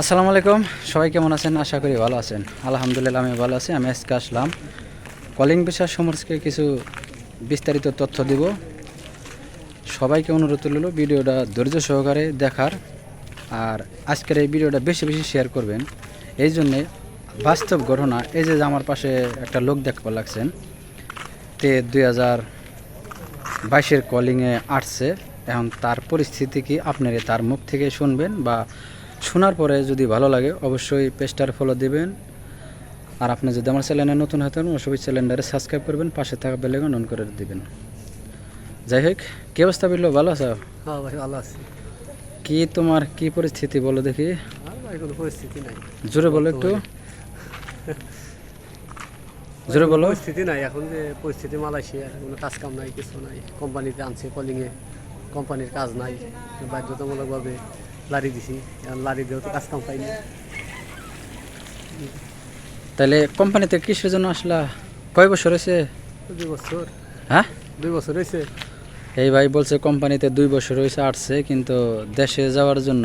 আসসালামু আলাইকুম। সবাই কেমন আছেন? আশা করি ভালো আছেন। আলহামদুলিল্লাহ আমি ভালো আছি। আমি আজকে আসলাম কলিং বিশ্বাস সম্পর্কে কিছু বিস্তারিত তথ্য দিব। সবাইকে অনুরোধ রইল ভিডিওটা ধৈর্য সহকারে দেখার আর আজকের এই ভিডিওটা বেশি বেশি শেয়ার করবেন। এই জন্যে বাস্তব ঘটনা, এই যে আমার পাশে একটা লোক দেখতে লাগছেন, তে দুই হাজার বাইশের কলিংয়ে আসছে। এখন তার পরিস্থিতি কি? আপনারা তার মুখ থেকে শুনবেন বা শোনার পরে যদি ভালো লাগে অবশ্যই পেজটার ফলো দিবেন। আর আপনি যদি আমার চ্যানেলে নতুন হতেন অবশ্যই চ্যানেলটারে সাবস্ক্রাইব করবেন পাশে থাকা বেলেগন অন করে দিবেন। যাই হোক কি অবস্থা বলল? ভালো আছো? হ্যাঁ ভাই ভালো আছি। কি তোমার কি পরিস্থিতি বলো দেখি। কোনো পরিস্থিতি নাই। জোরে বলো একটু। জোরে বলো। পরিস্থিতি নাই এখন যে পরিস্থিতি মালয়েশিয়া কোনো কাজ কাম নাই কিছু নাই। কোম্পানিতে আনছে কলিংয়ে কোম্পানির কাজ নাই বাধ্যতামূলকভাবে। লারি দিছি লারি দিয়েও তো কাজ কাম পাইনি। তাহলে কোম্পানিতে কিসের জন্য আসলা কয় বছর হয়েছে? দুই বছর। হ্যাঁ? দুই বছর হয়েছে। এই ভাই বলছে কোম্পানিতে দুই বছর হয়েছে আসছে কিন্তু দেশে যাওয়ার জন্য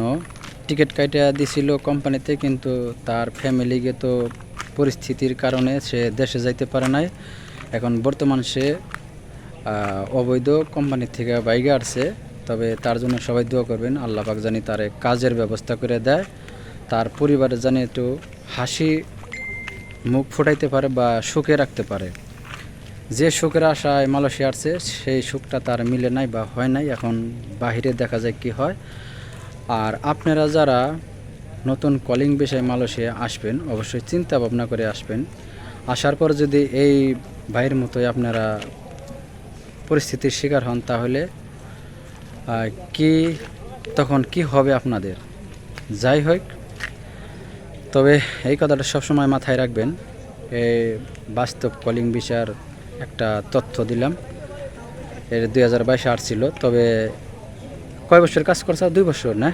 টিকিট কাইটা দিছিল কোম্পানিতে কিন্তু তার ফ্যামিলিকে তো পরিস্থিতির কারণে সে দেশে যাইতে পারে নাই। এখন বর্তমান সে অবৈধ কোম্পানি থেকে বাইকে আসছে। তবে তার জন্য সবাই দোয়া করবেন। আল্লাহ পাক জানি তার কাজের ব্যবস্থা করে দেয়। তার পরিবারে জানি একটু হাসি মুখ ফুটাইতে পারে বা সুখে রাখতে পারে। যে সুখের আশায় মালয়েশিয়া আসছে, সেই সুখটা তার মিলে নাই বা হয় নাই। এখন বাহিরে দেখা যায় কি হয়। আর আপনারা যারা নতুন কলিং বিষয়ে মালয়েশিয়া আসবেন, অবশ্যই চিন্তা ভাবনা করে আসবেন। আসার পর যদি এই ভাইয়ের মতোই আপনারা পরিস্থিতির শিকার হন, তাহলে কি তখন কি হবে আপনাদের? যাই হোক তবে এই কথাটা সবসময় মাথায় রাখবেন। এই বাস্তব কলিং বিষয়ের একটা তথ্য দিলাম। এর দুই হাজার বাইশে আসছিল তবে কয় বছর কাজ করছে? দুই বছর না?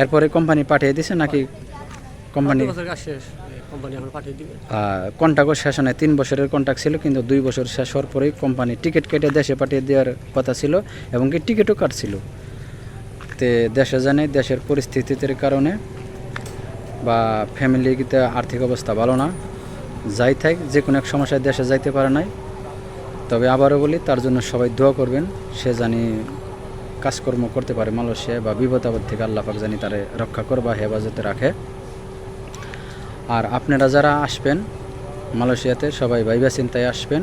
এরপরে কোম্পানি পাঠিয়ে দিছে নাকি কোম্পানি শেষ। কন্ট্রাক্টও শেষ হয় তিন বছরের কন্ট্রাক্ট ছিল, কিন্তু দুই বছর শেষ হওয়ার পরেই কোম্পানি টিকিট কেটে দেশে পাঠিয়ে দেওয়ার কথা ছিল এবং কি টিকিটও কাটছিল। তে দেশে জানে দেশের পরিস্থিতির কারণে বা ফ্যামিলিতে আর্থিক অবস্থা ভালো না। যাই থাক, যে কোনো এক সমস্যায় দেশে যাইতে পারে নাই। তবে আবারও বলি, তার জন্য সবাই দোয়া করবেন, সে জানি কাজকর্ম করতে পারে মালয়েশিয়ায় বা বিপদ আপদ থেকে আল্লাহ পাক জানি তারে রক্ষা করে বা হেফাজতে রাখে। আর আপনারা যারা আসবেন, মালয়েশিয়াতে সবাই ভাইবা চিন্তায় আসবেন।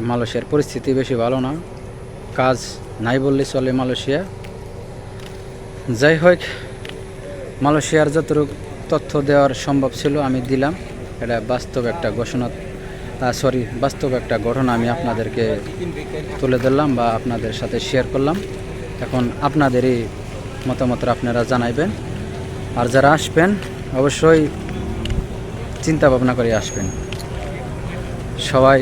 মালয়েশিয়ার পরিস্থিতি বেশি ভালো না। কাজ নাই বললে চলে মালয়েশিয়া। যাই হোক, মালয়েশিয়ার যতটুকু তথ্য দেওয়ার সম্ভব ছিল আমি দিলাম। এটা বাস্তব একটা ঘোষণা সরি বাস্তব একটা ঘটনা আমি আপনাদেরকে তুলে ধরলাম বা আপনাদের সাথে শেয়ার করলাম। এখন আপনাদেরই মতামত আপনারা জানাইবেন। আর যারা আসবেন অবশ্যই চিন্তা ভাবনা করে আসবেন। সবাই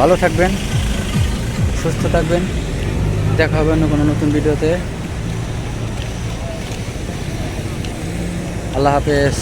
ভালো থাকবেন, সুস্থ থাকবেন। দেখা হবে অন্য কোনো নতুন ভিডিওতে। আল্লাহ হাফেজ।